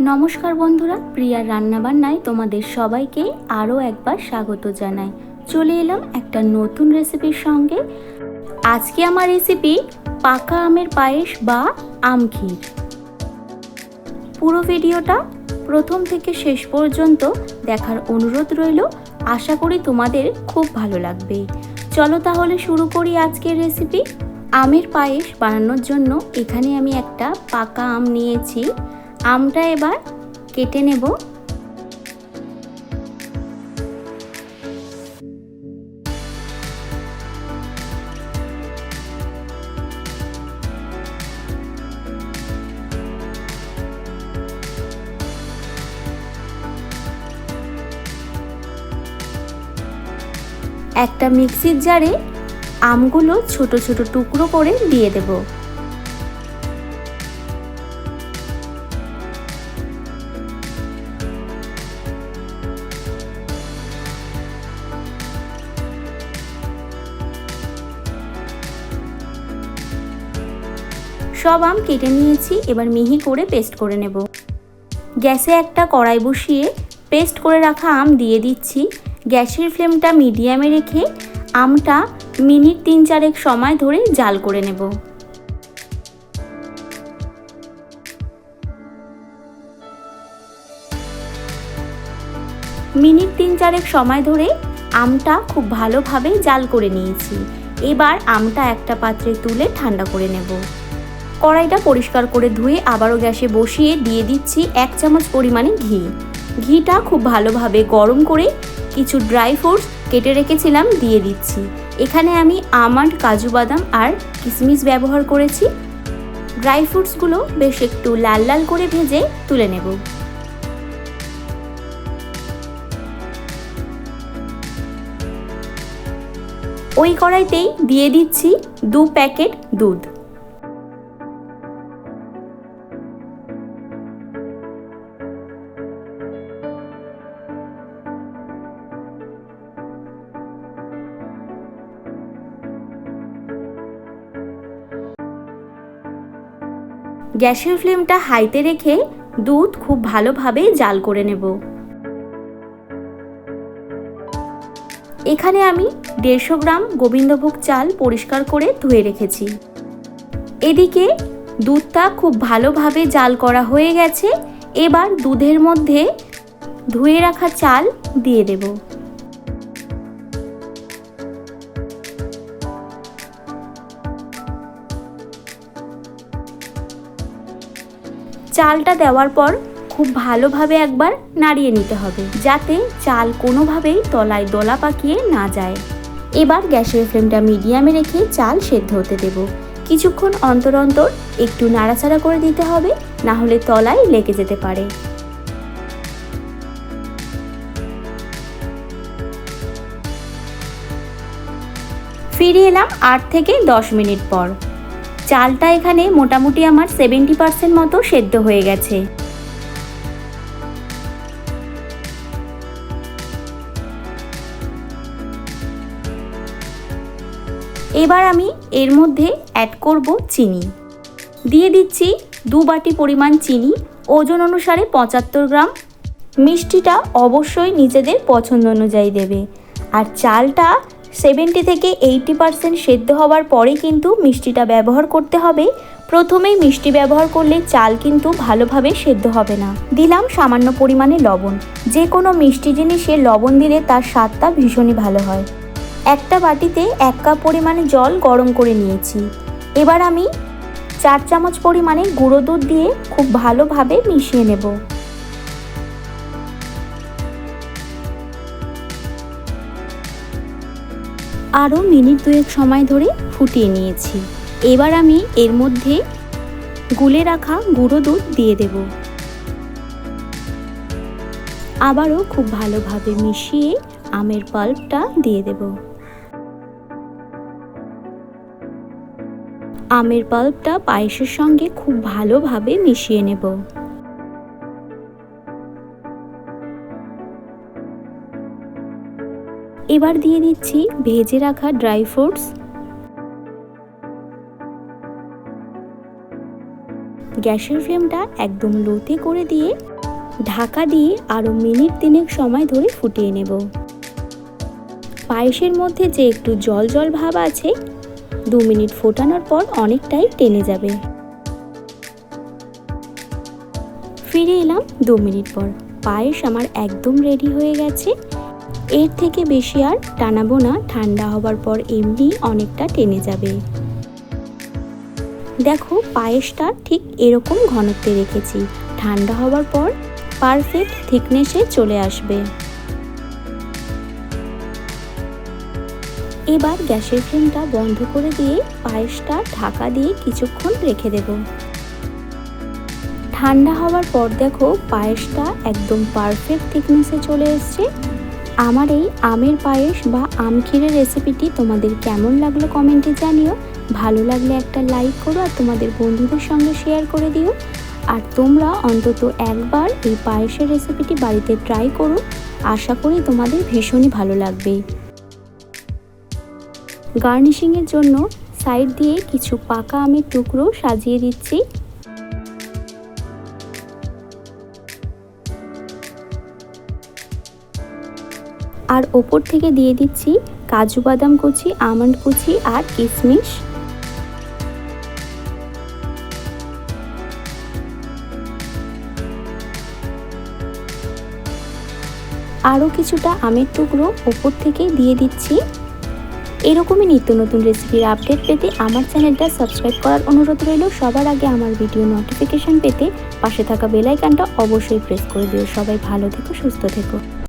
নমস্কার বন্ধুরা, প্রিয়ার রান্নাবান্নায় তোমাদের সবাইকে আরও একবার স্বাগত জানাই। চলে এলাম একটা নতুন রেসিপির সঙ্গে। আজকে আমার রেসিপি পাকা আমের পায়েস বা আম ক্ষীর। পুরো ভিডিওটা প্রথম থেকে শেষ পর্যন্ত দেখার অনুরোধ রইল। আশা করি তোমাদের খুব ভালো লাগবে। চলো তাহলে শুরু করি আজকের রেসিপি। আমের পায়েস বানানোর জন্য এখানে আমি একটা পাকা আম নিয়েছি। আমটা এবার কেটে নেব। একটা মিক্সির জারে আমগুলো ছোট ছোট টুকরো করে দিয়ে দেবো। সব আম কেটে নিয়েছি, এবার মিহি করে পেস্ট করে নেব। গ্যাসে একটা কড়াই বসিয়ে পেস্ট করে রাখা আম দিয়ে দিচ্ছি। গ্যাসের ফ্লেমটা মিডিয়ামে রেখে আমটা মিনিট তিন চারেক সময় ধরে জাল করে নেব। মিনিট তিন চারেক সময় ধরে আমটা খুব ভালোভাবে জাল করে নিয়েছি। এবার আমটা একটা পাত্রে তুলে ঠান্ডা করে নেব। কড়াইটা পরিষ্কার করে ধুয়ে আবারও গ্যাসে বসিয়ে দিয়ে দিচ্ছি এক চামচ পরিমাণে ঘি। ঘিটা খুব ভালোভাবে গরম করে কিছু ড্রাই ফ্রুটস কেটে রেখেছিলাম, দিয়ে দিচ্ছি। এখানে আমি আমন্ড, কাজু বাদাম আর কিশমিশ ব্যবহার করেছি। ড্রাই ফ্রুটসগুলো বেশ একটু লাল লাল করে ভেজে তুলে নেব। ওই কড়াইতেই দিয়ে দিচ্ছি দু প্যাকেট দুধ। গ্যাসের ফ্লেমটা হাইতে রেখে দুধ খুব ভালোভাবে জাল করে নেব। এখানে আমি দেড়শো গ্রাম গোবিন্দভোগ চাল পরিষ্কার করে ধুয়ে রেখেছি। এদিকে দুধটা খুব ভালোভাবে জাল করা হয়ে গেছে, এবার দুধের মধ্যে ধুয়ে রাখা চাল দিয়ে দেবো। চালটা দেওয়ার পর খুব ভালোভাবে একবার নাড়িয়ে নিতে হবে, যাতে চাল কোনোভাবেই তলায় দলা পাকিয়ে না যায়। এবার গ্যাসের ফ্লেমটা মিডিয়ামে রেখে চাল সেদ্ধ হতে দেব। কিছুক্ষণ অন্তর অন্তর একটু নাড়াচাড়া করে দিতে হবে, না হলে তলায় লেগে যেতে পারে। ফিরে এলাম আট থেকে দশ মিনিট পর। চালটা এখানে মোটামুটি আমার সেভেন্টি পার্সেন্ট মতো সেদ্ধ হয়ে গেছে। এবার আমি এর মধ্যে অ্যাড করব চিনি। দিয়ে দিচ্ছি দু বাটি পরিমাণ চিনি, ওজন অনুসারে পঁচাত্তর গ্রাম। মিষ্টিটা অবশ্যই নিজেদের পছন্দ অনুযায়ী দেবে। আর চালটা সেভেন্টি থেকে এইটি পারসেন্ট সেদ্ধ হওয়ার পরে কিন্তু মিষ্টিটা ব্যবহার করতে হবে। প্রথমেই মিষ্টি ব্যবহার করলে চাল কিন্তু ভালোভাবে সেদ্ধ হবে না। দিলাম সামান্য পরিমাণে লবণ। যে কোনো মিষ্টি জিনিসে লবণ দিলে তার স্বাদটা ভীষণই ভালো হয়। একটা বাটিতে এক কাপ পরিমাণে জল গরম করে নিয়েছি। এবার আমি চার চামচ পরিমাণে গুঁড়ো দুধ দিয়ে খুব ভালোভাবে মিশিয়ে নেব। আরও মিনিট দুয়েক সময় ধরে ফুটিয়ে নিয়েছি। এবার আমি এর মধ্যে গুলে রাখা গুঁড়ো দুধ দিয়ে দেব। আবারও খুব ভালোভাবে মিশিয়ে আমের পাল্পটা দিয়ে দেব। আমের পাল্পটা পায়েসের সঙ্গে খুব ভালোভাবে মিশিয়ে নেব। এবার দিয়ে দিচ্ছি ভেজে রাখা ড্রাই ফ্রুটস। গ্যাসের ফ্লেমটা একদম লোতে করে দিয়ে ঢাকা দিয়ে আরও মিনিট তিনেক সময় ধরে ফুটিয়ে নেব। পায়েসের মধ্যে যে একটু জল জল ভাব আছে, দু মিনিট ফোটানোর পর অনেকটাই টেনে যাবে। ফিরে এলাম দু মিনিট পর। পায়েস আমার একদম রেডি হয়ে গেছে। এর থেকে বেশি আর টানাবো না, ঠান্ডা হবার পর এমনি অনেকটা টেনে যাবে। দেখো, পায়েসটা ঠিক এরকম ঘনত্বে রেখেছি, ঠান্ডা হবার পর পারফেক্ট থিকনেসে চলে আসবে। এবার গ্যাসের ফ্লেমটা বন্ধ করে দিয়ে পায়েসটা ঢাকা দিয়ে কিছুক্ষণ রেখে দেব। ঠান্ডা হওয়ার পর দেখো, পায়েসটা একদম পারফেক্ট থিকনেসে চলে এসছে আমার এই আমের পায়েস বা আম ক্ষীরের রেসিপিটি তোমাদের কেমন লাগল কমেন্টে জানিও। ভালো লাগলে একটা লাইক করো আর তোমাদের বন্ধুদের সঙ্গে শেয়ার করে দিও। আর তোমরা অন্তত একবার এই পায়েসের রেসিপিটি বাড়িতে ট্রাই করো। আশা করি তোমাদের ভীষণই ভালো লাগবে। গার্নিশিংয়ের জন্য সাইড দিয়ে কিছু পাকা আমের টুকরো সাজিয়ে দিচ্ছি। আর ওপর থেকে দিয়ে দিচ্ছি কাজু বাদাম কুচি, আমন্ড কুচি আর কিশমিশ। আরও কিছুটা আমের টুকরো ওপর থেকে দিয়ে দিচ্ছি। এরকমই নিত্য নতুন রেসিপির আপডেট পেতে আমার চ্যানেলটা সাবস্ক্রাইব করার অনুরোধ রইল। সবার আগে আমার ভিডিও নোটিফিকেশান পেতে পাশে থাকা বেলাইকানটা অবশ্যই প্রেস করে দিও। সবাই ভালো থেকো, সুস্থ থেকো।